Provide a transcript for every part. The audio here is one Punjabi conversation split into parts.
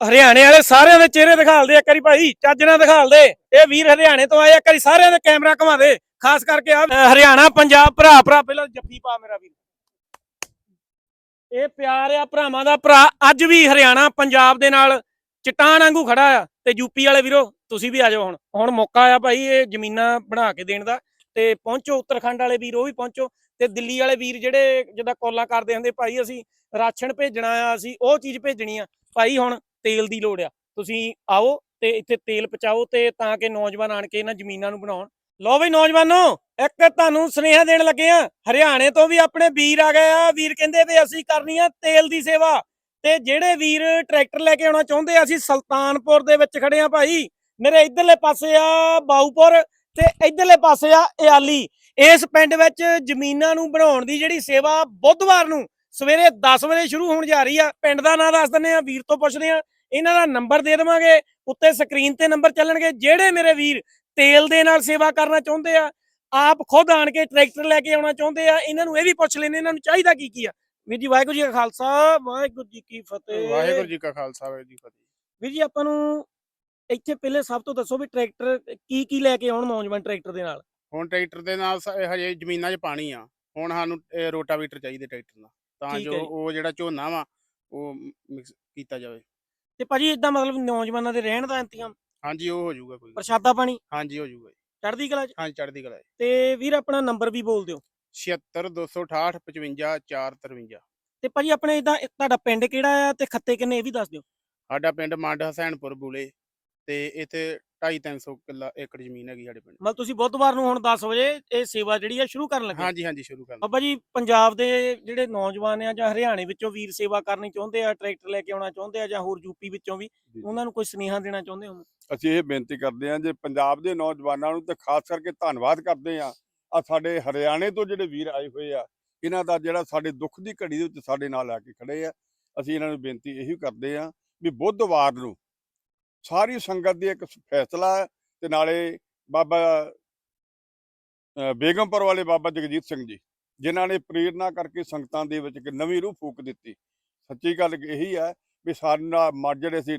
ਹਰਿਆਣੇ ਵਾਲੇ ਸਾਰਿਆਂ ਦੇ ਚਿਹਰੇ ਦਿਖਾਲ ਦੇ ਇੱਕ ਵਾਰੀ ਭਾਈ, ਚੱਜ ਨਾਲ ਦਿਖਾਲ ਦੇ। ਇਹ ਵੀਰ ਹਰਿਆਣੇ ਤੋਂ ਆਏ ਇੱਕ ਵਾਰੀ ਸਾਰਿਆਂ ਦੇ ਕੈਮਰਾ ਘੁਮਾ ਦੇ। ਖਾਸ ਕਰਕੇ ਆ ਹਰਿਆਣਾ, ਪੰਜਾਬ ਭਰਾ ਭਰਾ, ਪਹਿਲਾਂ ਜੱਫੀ ਪਾ ਮੇਰਾ ਵੀਰ। ਇਹ ਪਿਆਰ ਆ ਭਰਾਵਾਂ ਦਾ ਭਰਾ। ਅੱਜ ਵੀ ਹਰਿਆਣਾ, ਪੰਜਾਬ ਦੇ ਨਾਲ ਚਟਾਨ ਵਾਂਗੂ ਖੜਾ ਆ। ਤੇ ਯੂਪੀ ਵਾਲੇ ਵੀਰੋ, ਤੁਸੀਂ ਵੀ ਆ ਜਾਓ ਹੁਣ। ਹੁਣ ਮੌਕਾ ਆ ਭਾਈ ਇਹ ਜ਼ਮੀਨਾਂ ਬਣਾ ਕੇ ਦੇਣ ਦਾ। ਤੇ ਪਹੁੰਚੋ, ਉੱਤਰਾਖੰਡ ਵਾਲੇ ਵੀਰ, ਉਹ ਵੀ ਪਹੁੰਚੋ। ਤੇ ਦਿੱਲੀ ਵਾਲੇ ਵੀਰ ਜਿਹੜੇ ਜਿੱਦਾਂ ਕੋਲਾਂ ਕਰਦੇ ਹੁੰਦੇ, ਭਾਈ ਅਸੀਂ ਰਾਸ਼ਨ ਭੇਜਣਾ ਆ, ਅਸੀਂ ਉਹ ਚੀਜ਼ ਭੇਜਣੀ ਆ। ਭਾਈ ਹੁਣ ਤੇਲ ਦੀ ਲੋੜ ਆ। ਤੁਸੀਂ ਆਓ ਤੇ ਇੱਥੇ ਤੇਲ ਪਹੁੰਚਾਓ ਤੇ ਤਾਂ ਕਿ ਨੌਜਵਾਨ ਆਣ ਕੇ ਇਹਨਾਂ ਜ਼ਮੀਨਾਂ ਨੂੰ ਬਣਾਉਣ। ਲਓ ਬਈ ਨੌਜਵਾਨੋ, ਇੱਕ ਤੁਹਾਨੂੰ ਸੁਨੇਹਾ ਦੇਣ ਲੱਗੇ ਆ, ਹਰਿਆਣੇ ਤੋਂ ਵੀ ਆਪਣੇ ਵੀਰ ਆ ਗਏ ਆ। ਵੀਰ ਕਹਿੰਦੇ ਵੀ ਅਸੀਂ ਕਰਨੀ ਆ ਤੇਲ ਦੀ ਸੇਵਾ। ਤੇ ਜਿਹੜੇ ਵੀਰ ਟਰੈਕਟਰ ਲੈ ਕੇ ਆਉਣਾ ਚਾਹੁੰਦੇ ਆ, ਅਸੀਂ ਸੁਲਤਾਨਪੁਰ ਦੇ ਵਿੱਚ ਖੜੇ ਆ ਭਾਈ। ਮੇਰੇ ਇਧਰਲੇ ਪਾਸੇ ਆ ਬਾਊਪੁਰ ਤੇ ਇਧਰਲੇ ਪਾਸੇ ਆ ਇਆਲੀ। ਇਸ ਪਿੰਡ ਵਿੱਚ ਜ਼ਮੀਨਾਂ ਨੂੰ ਬਣਾਉਣ ਦੀ ਜਿਹੜੀ ਸੇਵਾ ਬੁੱਧਵਾਰ ਨੂੰ ਸਵੇਰੇ 10 ਵਜੇ ਸ਼ੁਰੂ ਹੋਣ ਜਾ ਰਹੀ ਆ ਪਿੰਡ ਦਾ ਨਾਂ ਦੱਸ ਦਿੰਦੇ ਆ ਵੀਰ ਤੋਂ ਪੁੱਛਦੇ ਆ ਇਹਨਾਂ ਦਾ ਨੰਬਰ ਦੇ ਦੇਵਾਂਗੇ ਉੱਤੇ ਸਕਰੀਨ ਤੇ ਨੰਬਰ ਚੱਲਣਗੇ ਜਿਹੜੇ ਮੇਰੇ ਵੀਰ ਤੇਲ ਦੇ ਨਾਲ ਸੇਵਾ ਕਰਨਾ ਚਾਹੁੰਦੇ ਆ ਆਪ ਖੁਦ ਆਣ ਕੇ ਟਰੈਕਟਰ ਲੈ ਕੇ ਆਉਣਾ ਚਾਹੁੰਦੇ ਆ ਇਹਨਾਂ ਨੂੰ ਇਹ ਵੀ ਪੁੱਛ ਲੈਣੇ ਇਹਨਾਂ ਨੂੰ ਚਾਹੀਦਾ ਕੀ ਕੀ ਆ? ਵੀਰ ਜੀ ਵਾਹਿਗੁਰੂ ਜੀ ਕਾ ਖਾਲਸਾ ਵਾਹਿਗੁਰੂ ਜੀ ਕੀ ਫਤਿਹ। ਵਾਹਿਗੁਰੂ ਜੀ ਕਾ ਖਾਲਸਾ ਵਾਹਿਗੁਰੂ ਜੀ ਫਤਿਹ। ਵੀਰ ਜੀ ਆਪਾਂ ਨੂੰ ਇੱਥੇ ਪਹਿਲੇ ਸਭ ਤੋਂ ਦੱਸੋ ਵੀ ਟਰੈਕਟਰ ਕੀ ਕੀ ਲੈ ਕੇ ਆਉਣ ਨੌਜਵਾਨ ਟਰੈਕਟਰ ਦੇ ਨਾਲ? ਹੁਣ ਟਰੈਕਟਰ ਦੇ ਨਾਲ ਹਜੇ ਜ਼ਮੀਨਾਂ 'ਚ ਪਾਣੀ ਆ ਹੁਣ ਸਾਨੂੰ ਰੋਟਾਵੀਟਰ ਚਾਹੀਦੇ ਟਰੈਕਟਰ ਨਾਲ ਤਾਂ ਠੀਕ ਜੋ ਹੈ ਜੀ। ਉਹ ਜਿਹੜਾ ਝੋਨਾ ਵਾ ਉਹ ਮਿਕਸ ਕੀਤਾ ਜਾਵੇ। ਤੇ ਭਾਜੀ ਇਦਾਂ ਮਤਲਬ ਨੌਜਵਾਨਾਂ ਦੇ ਰਹਿਣ ਦਾ ਇੰਤਜ਼ਾਮ? ਹਾਂਜੀ ਉਹ ਹੋ ਜਾਊਗਾ ਕੋਈ। ਪ੍ਰਸ਼ਾਦਾ ਪਾਣੀ? ਹਾਂਜੀ ਹੋ ਜਾਊਗਾ ਜੀ। ਚੜ੍ਹਦੀ ਕਲਾ ਚ? ਹਾਂਜੀ ਚੜ੍ਹਦੀ ਕਲਾ ਤੇ ਵੀਰ ਆਪਣਾ ਨੰਬਰ ਵੀ ਬੋਲ ਦਿਓ। 76 268 55 453 ਤੇ ਭਾਜੀ ਆਪਣੇ ਇਦਾਂ ਤੁਹਾਡਾ ਪਿੰਡ ਕਿਹੜਾ ਆ ਤੇ ਖੱਤੇ ਕਿੰਨੇ ਇਹ ਵੀ ਦੱਸ ਦਿਓ। ਸਾਡਾ ਪਿੰਡ ਮੰਡ ਹਸੈਨਪੁਰ ਬੂਲੇ। ਤੇ ਇੱਥੇ 2.5 300 ਕਿੱਲਾ ਏਕੜ ਜ਼ਮੀਨ ਹੈਗੀ ਸਾਡੇ ਪਿੰਡ ਮਤਲਬ ਤੁਸੀਂ ਬੁੱਧਵਾਰ ਨੂੰ ਹੁਣ 10 ਵਜੇ ਇਹ ਸੇਵਾ ਜਿਹੜੀ ਆ ਸ਼ੁਰੂ ਕਰਨ ਲੱਗੇ ਹਾਂਜੀ ਹਾਂਜੀ ਸ਼ੁਰੂ ਕਰ ਲਓ। ਬਾਬਾ ਜੀ ਪੰਜਾਬ ਦੇ ਜਿਹੜੇ ਨੌਜਵਾਨ ਆ ਜਾਂ ਹਰਿਆਣੇ ਵਿੱਚੋਂ ਵੀਰ ਸੇਵਾ ਕਰਨੀ ਚਾਹੁੰਦੇ ਆ ਟਰੈਕਟਰ ਲੈ ਕੇ ਆਉਣਾ ਚਾਹੁੰਦੇ ਆ ਜਾਂ ਹੋਰ ਯੂਪੀ ਵਿੱਚੋਂ ਵੀ ਜੀ। ਉਹਨਾਂ ਨੂੰ ਕੋਈ ਸੁਨੇਹਾ ਦੇਣਾ ਚਾਹੁੰਦੇ ਹੋ ਅਸੀਂ ਇਹ ਬੇਨਤੀ ਕਰਦੇ ਹਾਂ ਜੇ ਪੰਜਾਬ ਦੇ ਨੌਜਵਾਨਾਂ ਨੂੰ ਤੇ ਖਾਸ ਕਰਕੇ ਧੰਨਵਾਦ ਕਰਦੇ ਹਾਂ ਆ ਸਾਡੇ ਹਰਿਆਣੇ ਤੋਂ ਜਿਹੜੇ ਵੀਰ ਆਏ ਹੋਏ ਆ ਇਹਨਾਂ ਦਾ ਜਿਹੜਾ ਸਾਡੇ ਦੁੱਖ ਦੀ ਘੜੀ ਦੇ ਵਿੱਚ ਸਾਡੇ ਨਾਲ ਆ ਕੇ ਖੜੇ ਆ ਅਸੀਂ ਇਹਨਾਂ ਨੂੰ ਬੇਨਤੀ ਇਹੀ ਕਰਦੇ ਹਾਂ ਵੀ ਬੁੱਧਵਾਰ ਨੂੰ ਸਾਰੀ ਸੰਗਤ ਦੀ ਇੱਕ ਫੈਸਲਾ ਹੈ ਤੇ ਨਾਲੇ ਬਾਬਾ ਬੇਗਮਪੁਰ ਵਾਲੇ ਬਾਬਾ ਜਗਜੀਤ ਸਿੰਘ ਜੀ, ਜਿਨ੍ਹਾਂ ਨੇ ਪ੍ਰੇਰਣਾ ਕਰਕੇ ਸੰਗਤਾਂ ਦੇ ਵਿੱਚ ਇੱਕ ਨਵੀਂ ਰੂਹ ਫੂਕ ਦਿੱਤੀ। ਸੱਚੀ ਗੱਲ ਇਹੀ ਹੈ ਵੀ ਸਾਡਾ ਮਰ ਜਿਹੜੇ ਅਸੀਂ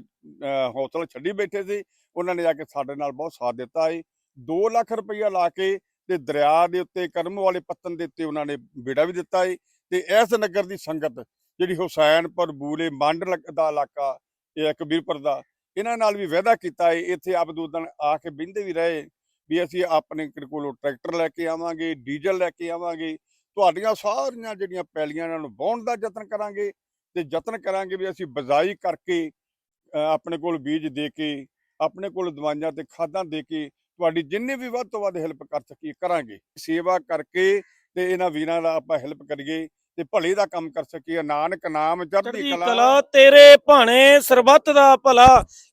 ਹੌਸਲਾ ਛੱਡੀ ਬੈਠੇ ਸੀ, ਉਹਨਾਂ ਨੇ ਜਾ ਕੇ ਸਾਡੇ ਨਾਲ ਬਹੁਤ ਸਾਥ ਦਿੱਤਾ ਹੈ 2 ਲੱਖ ਰੁਪਈਆ ਲਾ ਕੇ ਤੇ ਦਰਿਆ ਦੇ ਉੱਤੇ, ਕਰਮ ਵਾਲੇ ਪੱਤਨ ਦੇ ਉੱਤੇ ਉਹਨਾਂ ਨੇ ਬੇੜਾ ਵੀ ਦਿੱਤਾ ਹੈ ਤੇ ਇਸ ਨਗਰ ਦੀ ਸੰਗਤ ਜਿਹੜੀ ਹੁਸੈਨਪੁਰ, ਬੂਲੇ, ਮੰਡ ਲੱਗ- ਦਾ ਇਲਾਕਾ, ਇਹ ਕਬੀਰਪੁਰ ਦਾ ਇਹਨਾਂ ਨਾਲ ਵੀ ਵਾਅਦਾ ਕੀਤਾ ਹੈ ਇੱਥੇ ਆਪ ਦੋ ਦਿਨ ਆ ਕੇ ਬਿੰਦੇ ਵੀ ਰਹੇ ਵੀ ਅਸੀਂ ਆਪਣੇ ਕੋਲੋਂ ਟਰੈਕਟਰ ਲੈ ਕੇ ਆਵਾਂਗੇ, ਡੀਜ਼ਲ ਲੈ ਕੇ ਆਵਾਂਗੇ, ਤੁਹਾਡੀਆਂ ਸਾਰੀਆਂ ਜਿਹੜੀਆਂ ਪੈਲੀਆਂ ਇਹਨਾਂ ਨੂੰ ਵਾਹੁਣ ਦਾ ਯਤਨ ਕਰਾਂਗੇ ਤੇ ਯਤਨ ਕਰਾਂਗੇ ਵੀ ਅਸੀਂ ਬਜ਼ਾਈ ਕਰਕੇ ਆਪਣੇ ਕੋਲ ਬੀਜ ਦੇ ਕੇ, ਆਪਣੇ ਕੋਲ ਦਵਾਈਆਂ ਤੇ ਖਾਦਾਂ ਦੇ ਕੇ ਤੁਹਾਡੀ ਜਿੰਨੀ ਵੀ ਵੱਧ ਤੋਂ ਵੱਧ ਹੈਲਪ ਕਰ ਸਕੀਏ, ਕਰਾਂਗੇ। ਸੇਵਾ ਕਰਕੇ ਤੇ ਇਹਨਾਂ ਵੀਰਾਂ ਦਾ ਆਪਾਂ ਹੈਲਪ ਕਰੀਏ ਤੇ ਭਲੇ ਦਾ ਕੰਮ ਕਰ ਸਕੀਏ। ਨਾਨਕ ਨਾਮ ਚੜ੍ਹਦੀ ਕਲਾ। ਤੇਰੇ ਭਾਣੇ ਸਰਬੱਤ ਦਾ ਭਲਾ।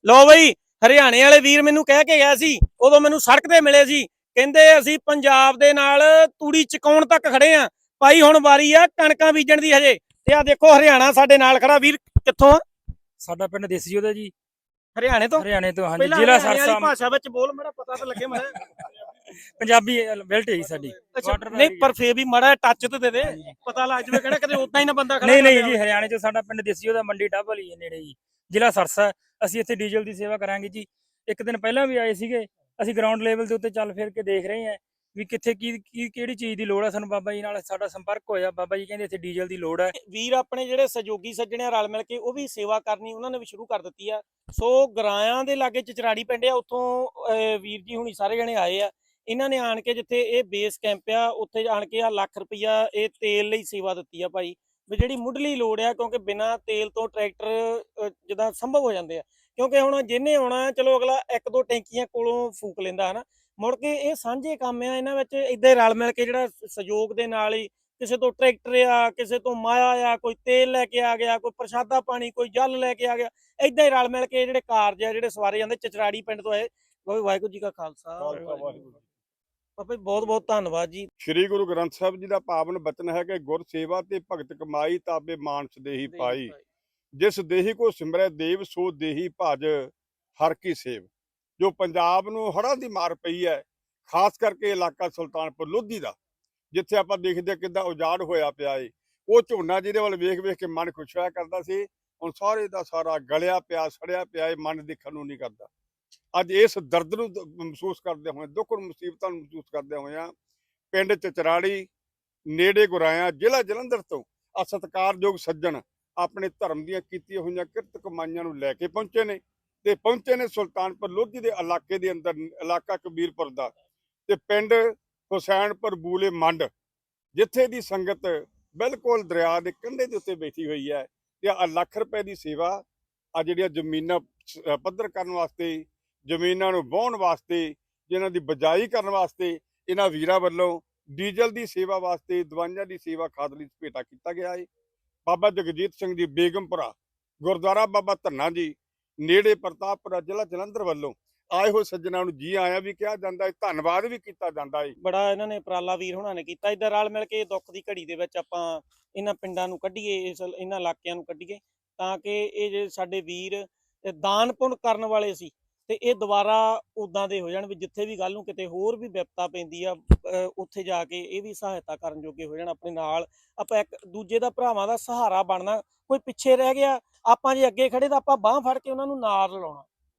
ਲਓ ਬਈ ਹਰਿਆਣੇ ਵਾਲੇ ਵੀਰ ਮੈਨੂੰ ਕਹਿ ਕੇ ਗਿਆ ਸੀ ਉਦੋਂ ਮੈਨੂੰ ਸੜਕ ਤੇ ਮਿਲੇ ਸੀ। ਕਹਿੰਦੇ ਅਸੀਂ ਪੰਜਾਬ ਦੇ ਨਾਲ ਤੂੜੀ ਚਕਾਉਣ ਤੱਕ ਖੜੇ ਆ। ਭਾਈ ਹੁਣ ਵਾਰੀ ਆ ਕਣਕਾਂ ਬੀਜਣ ਦੀ ਹਜੇ। ਤੇ ਆ ਦੇਖੋ ਹਰਿਆਣਾ ਸਾਡੇ ਨਾਲ ਖੜਾ। ਵੀਰ ਕਿੱਥੋਂ ਆ? ਸਾਡਾ ਪਿੰਡ ਦੇਸੀ ਉਹਦਾ ਜੀ। ਹਰਿਆਣੇ ਤੋਂ? ਹਰਿਆਣੇ ਤੋਂ ਹਾਂਜੀ ਜ਼ਿਲ੍ਹਾ ਸਰਸਾ ਭਾਸ਼ਾ ਵਿੱਚ ਬੋਲ ਮੇਰਾ ਪਤਾ ਤਾਂ ਲੱਗੇ ਮੈਂ ਪੰਜਾਬੀ ਬੈਲਟ ਹੈ ਸਾਡੀ। ਅੱਛਾ ਨਹੀਂ ਪਰ ਫੇਰ ਵੀ ਮੜਾ ਟੱਚ ਤੇ ਦੇ ਦੇ। ਪਤਾ ਲੱਗ ਜਵੇ ਕਿਹੜਾ ਕਦੇ ਉਦਾਂ ਹੀ ਨਾ ਬੰਦਾ ਖੜਾ ਨਹੀਂ ਨਹੀਂ ਜੀ ਹਰਿਆਣੇ ਚ ਸਾਡਾ ਪਿੰਡ ਦੇਸੀ ਉਹਦਾ ਮੰਡੀ ਹੈ ਨੇੜੇ ਜੀ। ਜ਼ਿਲ੍ਹਾ ਸਰਸਾ ਅਸੀਂ ਇੱਥੇ ਡੀਜ਼ਲ ਦੀ ਸੇਵਾ ਕਰਾਂਗੇ ਜੀ। ਇੱਕ ਦਿਨ ਪਹਿਲਾਂ ਵੀ ਆਏ ਸੀਗੇ ਅਸੀਂ ਗਰਾਊਂਡ ਲੈਵਲ ਦੇ ਉੱਤੇ ਚੱਲ ਫਿਰ ਕੇ ਦੇਖ ਰਹੇ ਹਾਂ ਵੀ ਕਿੱਥੇ ਕੀ ਕੀ ਕਿਹੜੀ ਚੀਜ਼ ਦੀ ਲੋੜ ਹੈ ਸਾਨੂੰ ਬਾਬਾ ਜੀ ਨਾਲ ਸਾਡਾ ਸੰਪਰਕ ਹੋਇਆ। ਬਾਬਾ ਜੀ ਕਹਿੰਦੇ ਇੱਥੇ ਡੀਜ਼ਲ ਦੀ ਲੋੜ ਹੈ ਵੀਰ ਆਪਣੇ ਜਿਹੜੇ ਸਹਿਯੋਗੀ ਸੱਜਣੇ ਰਲ ਮਿਲ ਕੇ ਉਹ ਵੀ ਸੇਵਾ ਕਰਨੀ ਉਹਨਾਂ ਨੇ ਵੀ ਸ਼ੁਰੂ ਕਰ ਦਿੱਤੀ ਆ। ਸੋ ਗਰਾਇਆਂ ਦੇ ਲਾਗੇ ਚਚਰਾੜੀ ਪਿੰਡ ਆ ਉੱਥੋਂ ਵੀਰ ਜੀ ਹੁਣੀ ਸਾਰੇ ਜਣੇ ਆਏ ਆ। ਇਹਨਾਂ ਨੇ ਆਣ ਕੇ ਜਿੱਥੇ ਇਹ ਬੇਸ ਕੈਂਪ ਆ ਉੱਥੇ ਆਣ ਕੇ ਆ ਲੱਖ ਰੁਪਈਆ ਇਹ ਤੇਲ ਲਈ ਸੇਵਾ ਦਿੱਤੀ ਆ ਭਾਈ। ਵੀ ਜਿਹੜੀ ਮੁੱਢਲੀ ਲੋੜ ਆ ਕਿਉਂਕਿ ਬਿਨਾ ਤੇਲ ਤੋਂ ਟਰੈਕਟਰ ਅਹ, ਜਿੱਦਾਂ ਸੰਭਵ ਹੋ ਜਾਂਦੇ ਆ। ਕਿਉਂਕਿ ਹੁਣ ਜਿਹਨੇ ਆਉਣਾ ਚਲੋ ਅਗਲਾ ਇੱਕ ਦੋ ਟੈਂਕੀਆਂ ਕੋਲੋਂ ਫੂਕ ਲੈਂਦਾ ਹਨਾ। ਮੁੜ ਕੇ ਇਹ ਸਾਂਝੇ ਕੰਮ ਆ ਇਹਨਾਂ ਵਿੱਚ ਇਦਾਂ ਰਲ ਮਿਲ ਕੇ ਜਿਹੜਾ ਸਹਿਯੋਗ ਦੇ ਨਾਲ ਹੀ ਕਿਸੇ ਤੋਂ ਟਰੈਕਟਰ ਆ ਕਿਸੇ ਤੋਂ ਮਾਇਆ ਆ ਕੋਈ ਤੇਲ ਲੈ ਕੇ ਆ ਗਿਆ ਕੋਈ ਪ੍ਰਸ਼ਾਦਾ ਪਾਣੀ ਕੋਈ ਜਲ ਲੈ ਕੇ ਆ ਗਿਆ ਇਦਾਂ ਹੀ ਰਲ ਮਿਲ ਕੇ ਜਿਹੜੇ ਕਾਰਜ ਆ ਜਿਹੜੇ ਸਵਾਰੇ ਜਾਂਦੇ ਚਚਰਾੜੀ ਪਿੰਡ ਤੋਂ ਆਏ। ਬਾਬਾ ਵਾਹਿਗੁਰੂ ਜੀ ਕਾ ਖਾਲਸਾ ਵਾਹਿਗੁਰੂ ਬਾਬਾ ਜੀ ਬਹੁਤ ਬਹੁਤ ਧੰਨਵਾਦ ਜੀ। ਸ੍ਰੀ ਗੁਰੂ ਗ੍ਰੰਥ ਸਾਹਿਬ ਜੀ ਦਾ ਪਾਵਨ ਬਚਨ ਹੈ ਕਿ ਗੁਰ ਸੇਵਾ ਤੇ ਭਗਤ ਕਮਾਈ ਤਾਬੇ ਮਾਨਸ ਦੇਹੀ ਪਾਈ। ਜਿਸ ਦੇਹੀ ਕੋ ਸਿਮਰੈ ਦੇਵ ਸੋ ਦੇਹੀ ਭਜ ਹਰ ਕੀ ਸੇਵ। ਜੋ ਪੰਜਾਬ ਨੂੰ ਹੜ੍ਹਾਂ ਦੀ ਮਾਰ ਪਈ ਹੈ ਖਾਸ ਕਰਕੇ ਇਲਾਕਾ ਸੁਲਤਾਨਪੁਰ ਲੋਧੀ ਦਾ ਜਿੱਥੇ ਆਪਾਂ ਦੇਖਦੇ ਕਿੱਦਾਂ ਉਜਾੜ ਹੋਇਆ ਪਿਆ ਏ। ਉਹ ਝੋਨਾ ਜਿਹਦੇ ਵੱਲ ਵੇਖ ਵੇਖ ਕੇ ਮਨ ਖੁਸ਼ ਹੋਇਆ ਕਰਦਾ ਸੀ ਹੁਣ ਸਾਰੇ ਦਾ ਸਾਰਾ ਗਲਿਆ ਪਿਆ ਸੜਿਆ ਪਿਆ ਇਹ ਮਨ ਦੇਖਣ ਨੂੰ ਨਹੀਂ ਕਰਦਾ। ਅੱਜ ਇਸ ਦਰਦ ਨੂੰ ਮਹਿਸੂਸ ਕਰਦੇ ਹੋਏ, ਦੁੱਖ ਨੂੰ, ਮੁਸੀਬਤਾਂ ਨੂੰ ਮਹਿਸੂਸ ਕਰਦੇ ਹੋਏ ਪਿੰਡ ਚਚਰਾੜੀ, ਨੇੜੇ ਗੁਰਾਇਆ, ਜ਼ਿਲ੍ਹਾ ਜਲੰਧਰ ਤੋਂ ਆ ਸਤਿਕਾਰਯੋਗ ਸੱਜਣ ਆਪਣੇ ਧਰਮ ਦੀਆਂ ਕੀਤੀਆਂ ਹੋਈਆਂ ਕਿਰਤ ਕਮਾਈਆਂ ਨੂੰ ਲੈ ਕੇ ਪਹੁੰਚੇ ਨੇ ਤੇ ਪਹੁੰਚੇ ਨੇ ਸੁਲਤਾਨਪੁਰ ਲੋਧੀ ਦੇ ਇਲਾਕੇ ਦੇ ਅੰਦਰ, ਇਲਾਕਾ ਕਬੀਰਪੁਰ ਦਾ ਤੇ ਪਿੰਡ ਹੁਸੈਨਪੁਰ ਬੂਲੇ ਮੰਡ, ਜਿੱਥੇ ਦੀ ਸੰਗਤ ਬਿਲਕੁਲ ਦਰਿਆ ਦੇ ਕੰਢੇ ਦੇ ਉੱਤੇ ਬੈਠੀ ਹੋਈ ਹੈ ਤੇ ਆ ਲੱਖ ਰੁਪਏ ਦੀ ਸੇਵਾ ਆ ਜਿਹੜੀਆਂ ਜ਼ਮੀਨਾਂ ਪੱਧਰ ਕਰਨ ਵਾਸਤੇ ਜ਼ਮੀਨਾਂ ਨੂੰ ਵਾਹੁਣ ਵਾਸਤੇ, ਜਿਨ੍ਹਾਂ ਦੀ ਬਜਾਈ ਕਰਨ ਵਾਸਤੇ ਇਹਨਾਂ ਵੀਰਾਂ ਵੱਲੋਂ ਡੀਜ਼ਲ ਦੀ ਸੇਵਾ ਵਾਸਤੇ, ਦਵਾਈਆਂ ਦੀ ਸੇਵਾ ਖਾਦ ਲਈ ਭੇਟਾ ਕੀਤਾ ਗਿਆ ਹੈ ਬਾਬਾ ਜਗਜੀਤ ਸਿੰਘ ਜੀ ਬੇਗਮਪੁਰਾ, ਗੁਰਦੁਆਰਾ ਬਾਬਾ ਧੰਨਾ ਜੀ, ਨੇੜੇ ਪ੍ਰਤਾਪਪੁਰਾ ਜ਼ਿਲ੍ਹਾ ਜਲੰਧਰ ਵੱਲੋਂ ਆਏ ਹੋਏ ਸੱਜਣਾ ਨੂੰ ਜੀ ਆਇਆ ਵੀ ਕਿਹਾ ਜਾਂਦਾ ਹੈ ਧੰਨਵਾਦ ਵੀ ਕੀਤਾ ਜਾਂਦਾ ਹੈ ਬੜਾ ਇਹਨਾਂ ਨੇ ਉਪਰਾਲਾ ਵੀਰ ਹੁਣਾਂ ਨੇ ਕੀਤਾ। ਇਦਾਂ ਰਲ ਮਿਲ ਕੇ ਦੁੱਖ ਦੀ ਘੜੀ ਦੇ ਵਿੱਚ ਆਪਾਂ ਇਹਨਾਂ ਪਿੰਡਾਂ ਨੂੰ ਕੱਢੀਏ, ਇਸ ਇਹਨਾਂ ਇਲਾਕਿਆਂ ਨੂੰ ਕੱਢੀਏ, ਤਾਂ ਕਿ ਇਹ ਜੇ ਸਾਡੇ ਵੀਰ ਦਾਨ ਪੁੰਨ ਕਰਨ ਵਾਲੇ ਸੀ ਤੇ ਇਹ ਦੁਬਾਰਾ ਉਦਾਂ ਦੇ ਹੋ ਜਾਣ ਵੀ ਜਿੱਥੇ ਵੀ ਗੱਲ ਨੂੰ ਕਿਤੇ ਹੋਰ ਵੀ ਵਿਪਤਾ ਪੈਂਦੀ ਆ ਉੱਥੇ ਜਾ ਕੇ ਇਹ ਵੀ ਸਹਾਇਤਾ ਕਰਨ ਜੋਗੇ ਹੋ ਜਾਣ ਆਪਣੇ ਨਾਲ। ਆਪਾਂ ਇੱਕ ਦੂਜੇ ਦਾ ਭਰਾਵਾਂ ਦਾ ਸਹਾਰਾ ਬਣਨਾ ਕੋਈ ਪਿੱਛੇ ਰਹਿ ਗਿਆ, ਆਪਾਂ ਜੇ ਅੱਗੇ ਖੜੇ ਤਾਂ ਆਪਾਂ ਬਾਹ ਫੜ ਕੇ ਉਹਨਾਂ ਨੂੰ ਨਾਲ ਲਾਉਣਾ